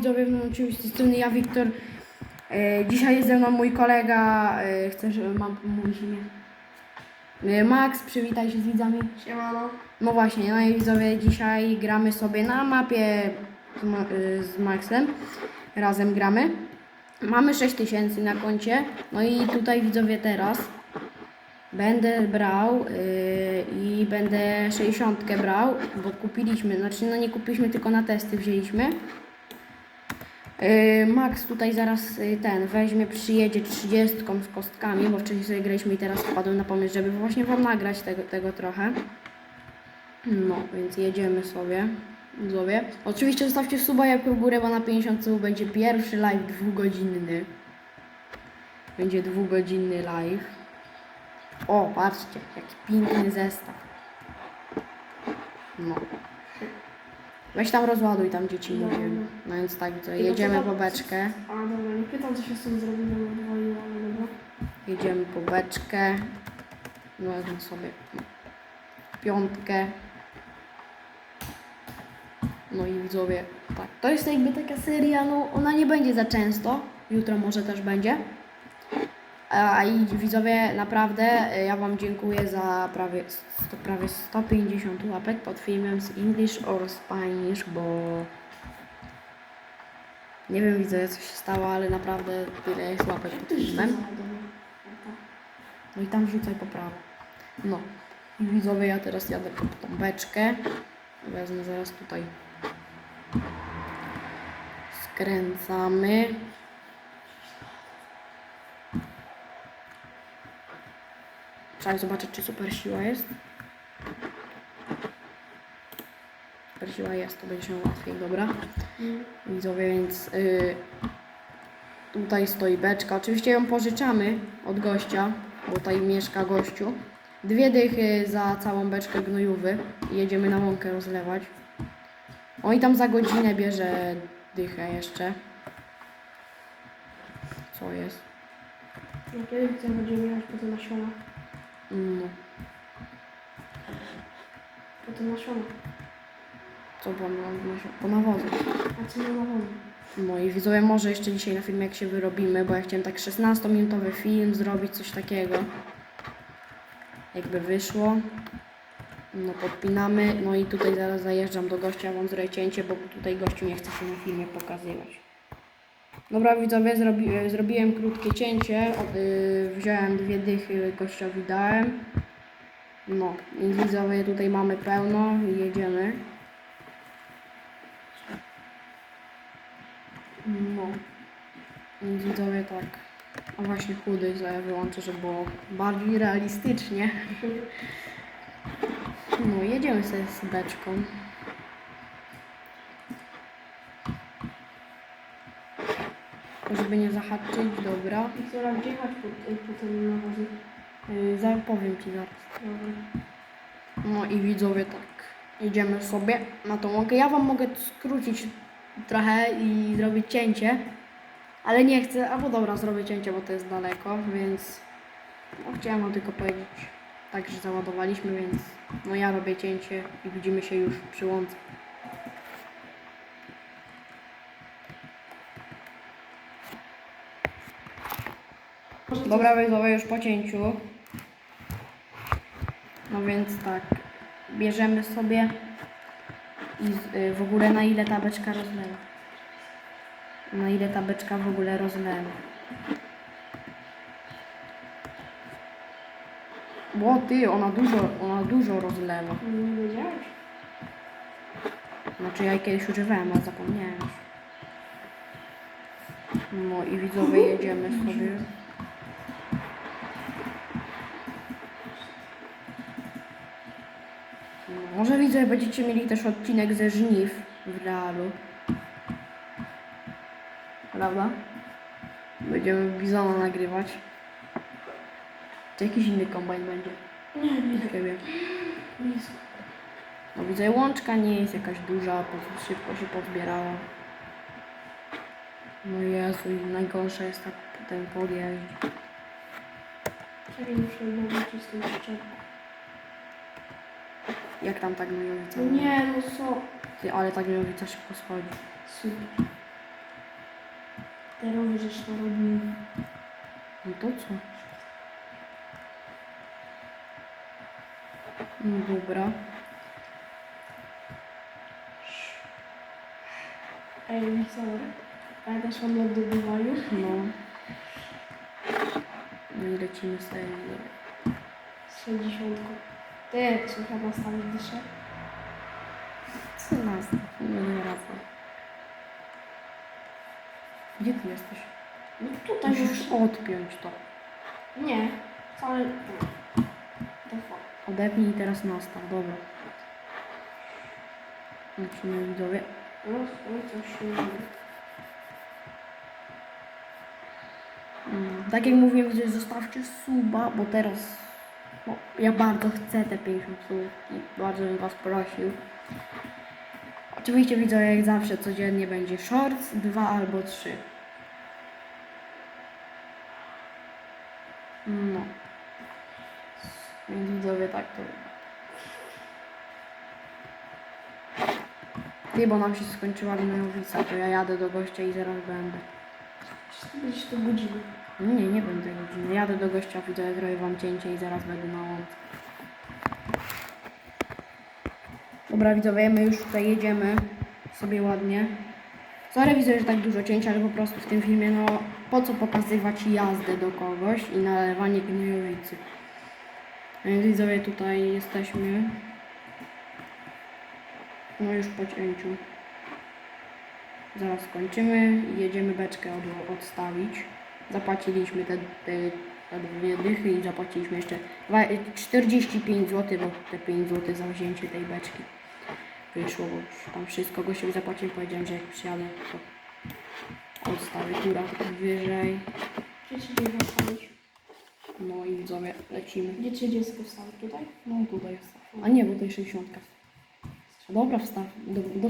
widzowie, no oczywiście z strony ja, Wiktor. E, dzisiaj jest ze mną mój kolega, e, chcesz, e, mam mówić imię? E, Max, przywitaj się z widzami. Siemano. No właśnie, no i widzowie, dzisiaj gramy sobie na mapie z, Ma- y, z Maxem. Razem gramy. Mamy 6000 na koncie. No i tutaj widzowie teraz będę brał y, i będę 60 brał, bo kupiliśmy, znaczy no nie kupiliśmy, tylko na testy wzięliśmy. Y, Max tutaj zaraz y, ten weźmie, przyjedzie 30 z kostkami, bo wcześniej sobie graliśmy i teraz wpadłem na pomysł, żeby właśnie wam nagrać tego, tego trochę. No, więc jedziemy sobie. Widzowie. Oczywiście zostawcie suba jak w górę, bo na 50 subów będzie pierwszy live dwugodzinny. Będzie dwugodzinny live. O, patrzcie, jaki piękny zestaw. No. Weź tam rozładuj, tam dzieci No. mówią. No więc tak, to to jedziemy po beczkę. A dobra, nie pytam co się z tym zrobi, bo odwaliło, ale dobra. Jedziemy po beczkę. No, wezmę sobie no, piątkę. No i widzowie, tak. To jest jakby taka seria, no ona nie będzie za często. Jutro może też będzie. A i widzowie, naprawdę e, ja Wam dziękuję za prawie, sto, prawie 150 łapek pod filmem z English or Spanish, bo nie wiem widzowie co się stało, ale naprawdę tyle jest łapek pod filmem. No i tam wrzucaj poprawę. No. I widzowie, ja teraz jadę po tą beczkę. Wezmę zaraz tutaj. Skręcamy. Trzeba zobaczyć, czy super siła jest. Super siła jest, to będzie się łatwiej, dobra. Widzowie, więc y, tutaj stoi beczka. Oczywiście ją pożyczamy od gościa, bo tutaj mieszka gościu. Dwie dychy za całą beczkę gnojówy i jedziemy na łąkę rozlewać. On i tam za godzinę bierze dychę jeszcze. Co jest? No kiedy chcę będziemy jechać po te nasiona? No, Po te nasiona. co było na, po nawozu. A co na nawody? No i widzowie, może jeszcze dzisiaj na filmie jak się wyrobimy, bo ja chciałem tak 16-minutowy film zrobić, coś takiego. Jakby wyszło. No podpinamy, no i tutaj zaraz zajeżdżam do gościa, wam zrobię cięcie, bo tutaj gościu nie chce się na filmie pokazywać. Dobra widzowie, zrobi, zrobiłem krótkie cięcie, y, wziąłem dwie dychy, gościowi dałem. No, i widzowie tutaj mamy pełno i jedziemy. No. Więc widzowie tak. A właśnie chudy wyłączę, żeby było bardziej realistycznie. No, jedziemy sobie z beczką. Żeby nie zahaczyć, dobra. I co raz jechać po, po ten nawozy? Yy, zapowiem Ci zaraz. Dobra. No i widzowie tak. Jedziemy sobie na tą łąkę. Ja Wam mogę skrócić trochę i zrobić cięcie. Ale nie chcę, albo dobra, zrobię cięcie, bo to jest daleko, więc no, chciałem wam tylko powiedzieć, tak, że załadowaliśmy, więc no ja robię cięcie i widzimy się już przy łące. Dobra, widzowie, już po cięciu. No więc tak, bierzemy sobie i y, w ogóle na ile ta beczka rozlewa. Na ile ta beczka w ogóle rozlewa. Bo ty, ona dużo, ona dużo rozlewa. Nie wiedziałeś? Znaczy ja jej kiedyś używałem, ale zapomniałem. No i widzowie jedziemy sobie. No, może widzę, będziecie mieli też odcinek ze żniw w realu. Prawda? Będziemy bizona nagrywać. Czy jakiś inny kombajn będzie? Nie, wiem. No widzę, łączka nie jest jakaś duża, po prostu szybko się pozbierała. No Jezu, i najgorsze jest tak ten podjeźdź. Czekaj, muszę odnowić z tym szczepem. Jak tam tak gnojowica? No nie, no co? Ty, ale ta gnojowica szybko schodzi. Super. Te rowy żeś to robił. No to co? No dobra. Ej, Wiktor. Pamiętasz o odbywaniu? No. No i lecimy. Z 60. Ty, czy chyba stawić dyszę? Co nas? No nie wraca. Gdzie ty jesteś? No tutaj Musisz już. odpiąć to. Nie. Wcale... To fakt. Odepnij i teraz nastaw, dobra. Lecimy widzowie. No, no coś nie. Mm, Tak jak mówiłem, że zostawcie suba, bo teraz no, ja bardzo chcę te 50 subów i bardzo bym was prosił. Oczywiście widzę jak zawsze codziennie będzie shorts, dwa albo trzy. No. Więc widzowie tak to Nie, bo nam się skończyła gnojowica, to ja jadę do gościa i zaraz będę. Czy ty będziesz tu godziny? Nie, nie będę godziny. Jadę do gościa, widzę, zrobię wam cięcie i zaraz będę na łące. Dobra widzowie, my już tutaj jedziemy sobie ładnie. Sorry widzę, że tak dużo cięcia, ale po prostu w tym filmie, no po co pokazywać jazdę do kogoś i nalewanie gnojowicy. Więc widzowie, tutaj jesteśmy. No już po cięciu. Zaraz skończymy i jedziemy beczkę od, odstawić. Zapłaciliśmy te, te, te dwie dychy i zapłaciliśmy jeszcze dwa- 45 zł, bo te 5 zł za wzięcie tej beczki wyszło, bo tam wszystko gościowi zapłaciłem, powiedziałem, że jak przyjadę, to odstawię kurę wyżej. Gdzie dziecko wstawić? No i widzowie, lecimy. Gdzie ci dziecko wstawić? Tutaj? No tutaj jest. A nie, bo to jest 60. Dobra, wstaw do, do.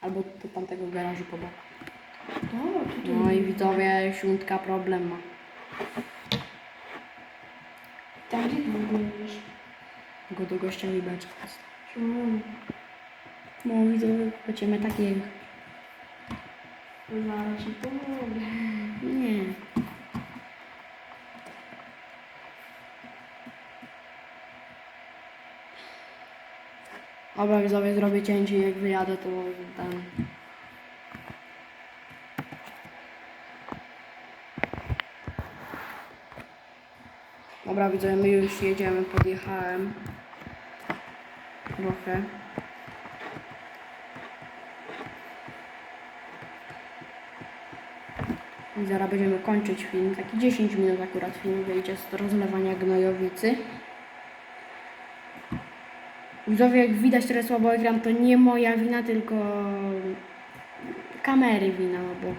Albo do tamtego garażu po boku. Dobra. No i widzowie, siuntka problem ma. Tam gdzie ty w ogóle wiesz? Go do gościa. No widzowie, będziemy takie... Zaraz ci pomogę. Nie. Dobra, widzowie, zrobię cięcie, jak wyjadę, to ten... Dobra, widzowie, my już jedziemy, podjechałem. Trochę. I zaraz będziemy kończyć film. Taki 10 minut akurat film wyjdzie z rozlewania gnojowicy. Widzowie, jak widać teraz słabo ekran, to nie moja wina, tylko kamery wina, no bo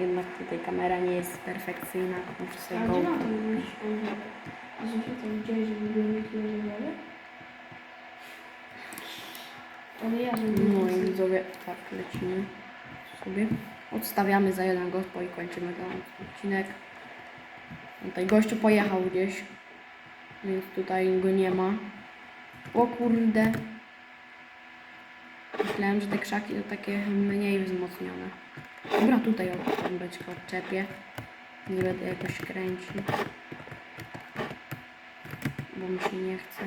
jednak tutaj kamera nie jest perfekcyjna. Muszę sobie To tam widziałeś, że w ogóle nikt nie rozmawia? Ale ja, że No i widzowie, tak, lecimy sobie. Odstawiamy za jeden gospo i kończymy ten odcinek. Tutaj gościu pojechał gdzieś, więc tutaj go nie ma. O kurde. Myślałem, że te krzaki to takie mniej wzmocnione. Dobra, tutaj od beczkę odczepię. Nie będę jakoś kręcił. Bo mi się nie chce.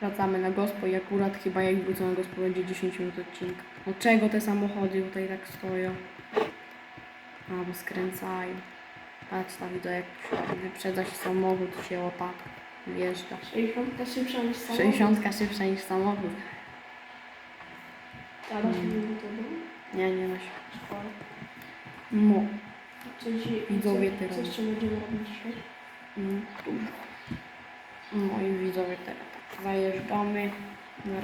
Wracamy na gospo i akurat chyba jak wrócę na gospo będzie 10 minut odcinka. No czego te samochody tutaj tak stoją? A, bo skręcają. Patrz, tam widzę jak wyprzedza się samochód się łopatka wjeżdża. 60 szybsza niż samochód. 60 szybsza niż samochód. Mm. nie wiem, to było. Nie, nie no się. Szkoda. No. Coś, Widzowie teraz. Co jeszcze będziemy robić dzisiaj? Mm, dużo. No i widzowie teraz tak zajeżdżamy. Na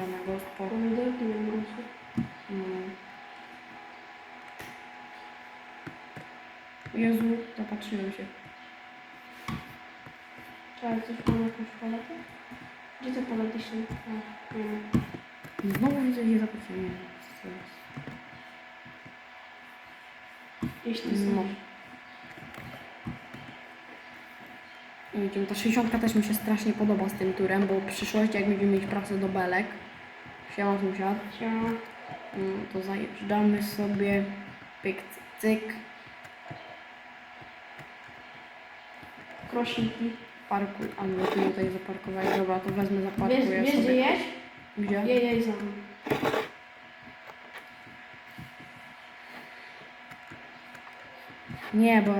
na mrozu. Mm. Jezu, zapatrzyłem się. Trzeba coś mam jakąś paletę? Gdzie te palety się... A, nie ma. Znowu widzę, że zapatrzyłem. Nie, co No. no. Ta 60 też mi się strasznie podoba z tym turem, bo w przyszłości jak będziemy mieć pracę do belek, siema sąsiad, Siema. mm, to zajeżdżamy sobie Pyk, cyk. Krosinki. Parkuj, ale ty tutaj zaparkowałeś. Dobra, to wezmę, Wiesz, zaparkuję wiesz gdzie sobie. jeść? Gdzie? Je, jej za mną. Nie, bo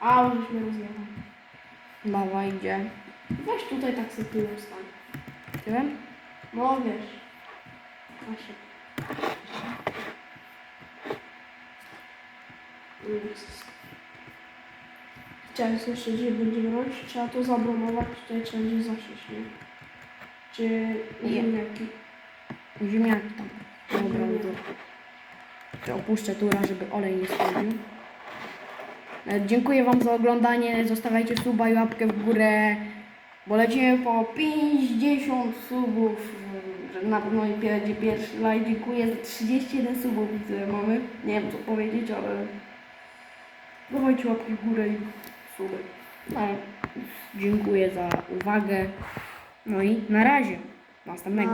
A, już mnie rozjechał. Lawa idzie. Weź tutaj tak sobie tyłem stań. Tyłem? No wiesz. Jezus. Chciałem jeszcze gdzie będziemy robić, trzeba to zabromować, tutaj trzeba gdzieś zasieć, nie? Czy ziemniaki? Ziemniaki tam. Dobra, no to. to opuszczę tura, żeby olej nie schodził. Dziękuję Wam za oglądanie. Zostawiajcie suba i łapkę w górę. Bo lecimy po 50 subów. Na pewno będzie pierwszy live. Dziękuję za 31 subów, które mamy. Nie wiem co powiedzieć, ale dawajcie łapki w górę i suby. No, dziękuję za uwagę. No i na razie. Następnego.